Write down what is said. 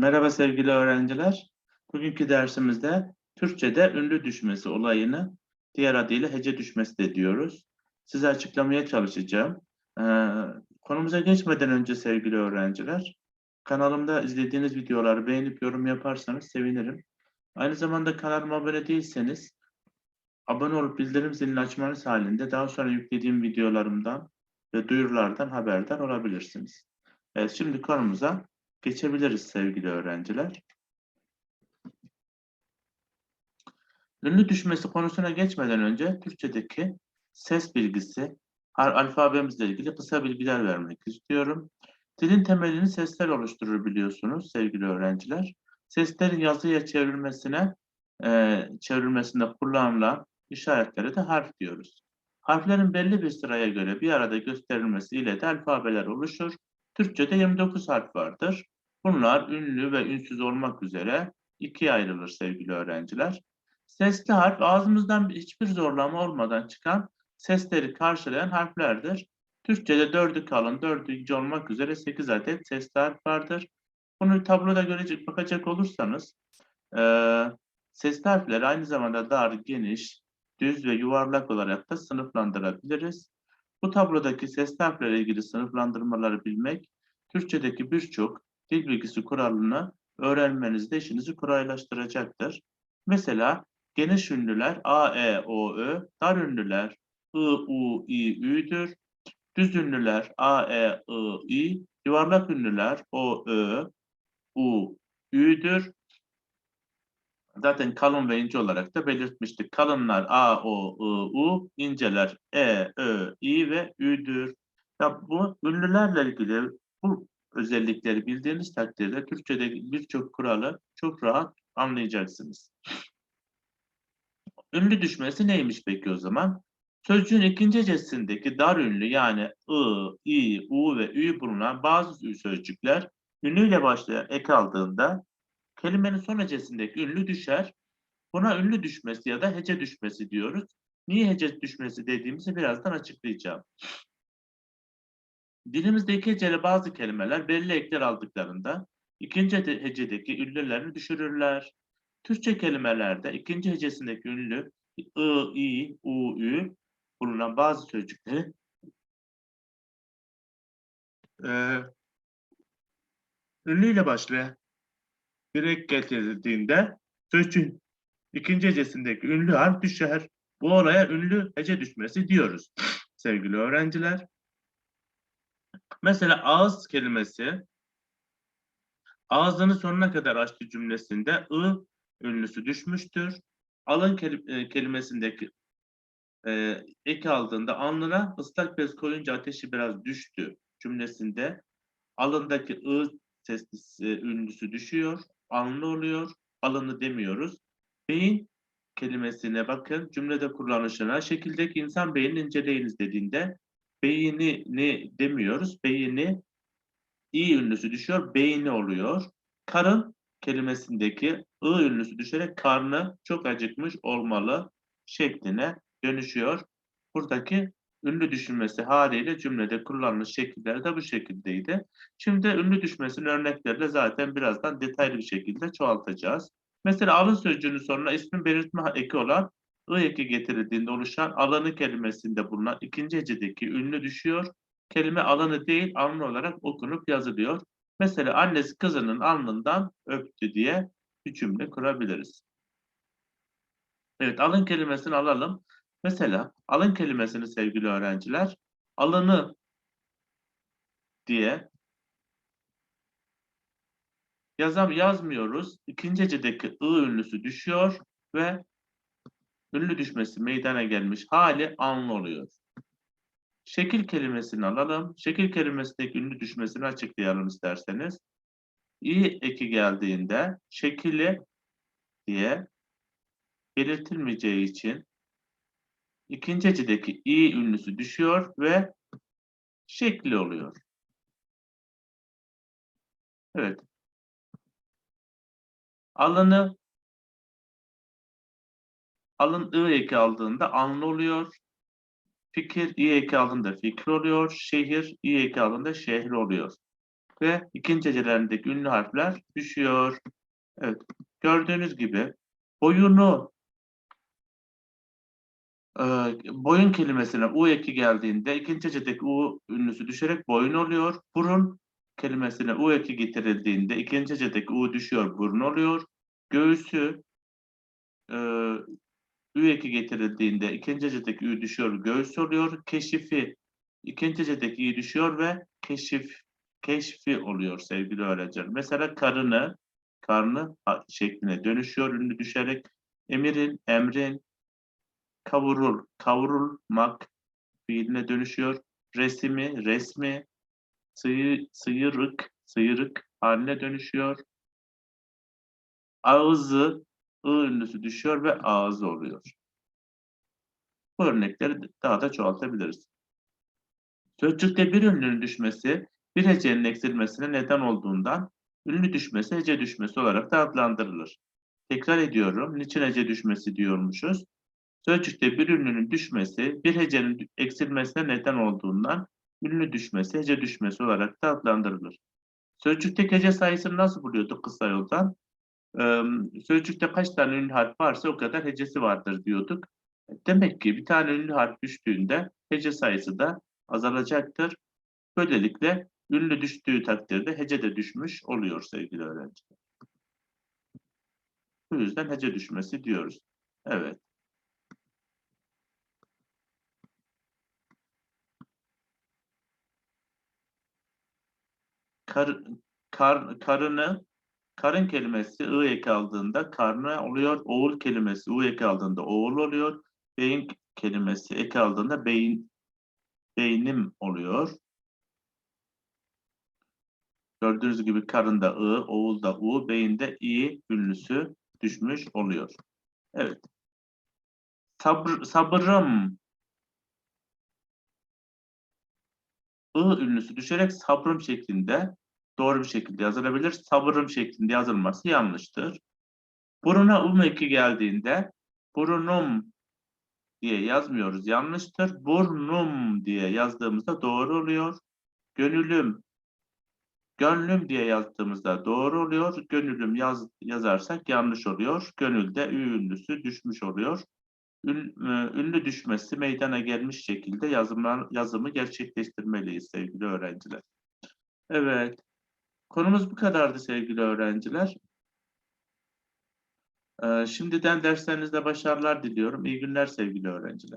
Merhaba sevgili öğrenciler. Bugünkü dersimizde Türkçe'de ünlü düşmesi olayını diğer adıyla hece düşmesi de diyoruz. Size açıklamaya çalışacağım. Ee, konumuza geçmeden önce sevgili öğrenciler, kanalımda izlediğiniz videoları beğenip yorum yaparsanız sevinirim. Aynı zamanda kanalıma abone değilseniz abone olup bildirim zilini açmanız halinde daha sonra yüklediğim videolarımdan ve duyurulardan haberdar olabilirsiniz. Evet, şimdi konumuza geçebiliriz sevgili öğrenciler. Ünlü düşmesi konusuna geçmeden önce Türkçedeki ses bilgisi, alfabemizle ilgili kısa bilgiler vermek istiyorum. Dilin temelini sesler oluşturur biliyorsunuz sevgili öğrenciler. Seslerin yazıya çevrilmesine, e, çevrilmesinde kullanılan işaretlere de harf diyoruz. Harflerin belli bir sıraya göre bir arada gösterilmesi ile de alfabeler oluşur. Türkçe'de 29 harf vardır. Bunlar ünlü ve ünsüz olmak üzere ikiye ayrılır sevgili öğrenciler. Sesli harf ağzımızdan hiçbir zorlama olmadan çıkan sesleri karşılayan harflerdir. Türkçe'de dördü kalın, dördü ince olmak üzere 8 adet sesli harf vardır. Bunu tabloda görecek, bakacak olursanız eee sesli harfleri aynı zamanda dar, geniş, düz ve yuvarlak olarak da sınıflandırabiliriz. Bu tablodaki sesli harflerle ilgili sınıflandırmaları bilmek, Türkçedeki birçok dil bilgisi kuralını öğrenmenizde işinizi kolaylaştıracaktır. Mesela geniş ünlüler A, E, O, Ö, dar ünlüler I, U, I, Ü'dür. Düz ünlüler A, E, I, İ, yuvarlak ünlüler O, Ö, U, Ü'dür. Zaten kalın ve ince olarak da belirtmiştik. Kalınlar A, O, I, U, inceler E, Ö, İ ve Ü'dür. Ya bu ünlülerle ilgili bu özellikleri bildiğiniz takdirde Türkçe'de birçok kuralı çok rahat anlayacaksınız. Ünlü düşmesi neymiş peki o zaman? Sözcüğün ikinci hecesindeki dar ünlü yani ı, i, u ve ü bulunan bazı sözcükler ünlüyle başlayan ek aldığında kelimenin son hecesindeki ünlü düşer. Buna ünlü düşmesi ya da hece düşmesi diyoruz. Niye hece düşmesi dediğimizi birazdan açıklayacağım. Dilimizde iki heceli bazı kelimeler belli ekler aldıklarında ikinci hece- hecedeki ünlülerini düşürürler. Türkçe kelimelerde ikinci hecesindeki ünlü i, i, u, ü bulunan bazı sözcükleri eee ünlüyle başlayan bir ek getirildiğinde sözcüğün ikinci hecesindeki ünlü harf düşer. Bu olaya ünlü hece düşmesi diyoruz sevgili öğrenciler. Mesela ağız kelimesi ağzını sonuna kadar açtı cümlesinde ı ünlüsü düşmüştür. Alın e, kelimesindeki e, ek aldığında alnına ıslak bez koyunca ateşi biraz düştü cümlesinde alındaki ı seslisi ünlüsü düşüyor. Alnı oluyor. Alını demiyoruz. Beyin kelimesine bakın cümlede kullanışına şekildeki insan beynini inceleyiniz dediğinde beyni ne demiyoruz. Beyni i ünlüsü düşüyor. Beyni oluyor. Karın kelimesindeki ı ünlüsü düşerek karnı çok acıkmış olmalı şekline dönüşüyor. Buradaki ünlü düşürmesi haliyle cümlede kullanılmış şekiller de bu şekildeydi. Şimdi ünlü düşmesinin örnekleriyle zaten birazdan detaylı bir şekilde çoğaltacağız. Mesela alın sözcüğünün sonuna ismin belirtme eki olan ı eki getirildiğinde oluşan alanı kelimesinde bulunan ikinci hecedeki ünlü düşüyor. Kelime alanı değil alnı olarak okunup yazılıyor. Mesela annesi kızının alnından öptü diye bir cümle kurabiliriz. Evet alın kelimesini alalım. Mesela alın kelimesini sevgili öğrenciler alını diye yazam yazmıyoruz. İkinci hecedeki ı ünlüsü düşüyor ve ünlü düşmesi meydana gelmiş hali anlı oluyor. Şekil kelimesini alalım. Şekil kelimesindeki ünlü düşmesini açıklayalım isterseniz. İ eki geldiğinde şekili diye belirtilmeyeceği için ikinci hecedeki i ünlüsü düşüyor ve şekli oluyor. Evet. Alını alın ı eki aldığında anlı oluyor. Fikir i eki aldığında fikir oluyor. Şehir i eki aldığında şehir oluyor. ve ikinci hecelerindeki ünlü harfler düşüyor. Evet. Gördüğünüz gibi boyunu e, boyun kelimesine u eki geldiğinde ikinci hecedeki u ünlüsü düşerek boyun oluyor. Burun kelimesine u eki getirildiğinde ikinci hecedeki u düşüyor, burun oluyor. Göğsü e, ü eki getirildiğinde ikinci hecedeki ü düşüyor, göğüs oluyor. Keşifi ikinci hecedeki i düşüyor ve keşif keşfi oluyor sevgili öğrenciler. Mesela karını karnı şekline dönüşüyor ünlü düşerek. Emirin, emrin, kavurul, kavrulmak fiiline dönüşüyor. Resimi, resmi, sıyı, sıyırık, sıyırık haline dönüşüyor. Ağzı, ı ünlüsü düşüyor ve ağzı oluyor. Bu örnekleri daha da çoğaltabiliriz. Sözcükte bir ünlünün düşmesi, bir hecenin eksilmesine neden olduğundan ünlü düşmesi hece düşmesi olarak da adlandırılır. Tekrar ediyorum, niçin hece düşmesi diyormuşuz? Sözcükte bir ünlünün düşmesi, bir hecenin eksilmesine neden olduğundan ünlü düşmesi hece düşmesi olarak da adlandırılır. Sözcükteki hece sayısını nasıl buluyorduk kısa yoldan? Sözcükte kaç tane ünlü harf varsa o kadar hecesi vardır diyorduk. Demek ki bir tane ünlü harf düştüğünde hece sayısı da azalacaktır. Böylelikle ünlü düştüğü takdirde hece de düşmüş oluyor sevgili öğrenciler. Bu yüzden hece düşmesi diyoruz. Evet. Kar, kar, karını, karın kelimesi ı eki aldığında karnı oluyor. Oğul kelimesi u eki aldığında oğul oluyor. Beyin kelimesi eki aldığında beyin beynim oluyor. Gördüğünüz gibi karında ı, oğulda u, beyinde i ünlüsü düşmüş oluyor. Evet. Sabr, sabırım. I ünlüsü düşerek sabrım şeklinde doğru bir şekilde yazılabilir. Sabırım şeklinde yazılması yanlıştır. Buruna um eki geldiğinde burunum diye yazmıyoruz. Yanlıştır. Burnum diye yazdığımızda doğru oluyor. Gönülüm Gönlüm diye yazdığımızda doğru oluyor. Gönülüm yaz, yazarsak yanlış oluyor. Gönülde ü ünlüsü düşmüş oluyor. Ün, e, ünlü düşmesi meydana gelmiş şekilde yazımı gerçekleştirmeliyiz sevgili öğrenciler. Evet. Konumuz bu kadardı sevgili öğrenciler. Ee, şimdiden derslerinizde başarılar diliyorum. İyi günler sevgili öğrenciler.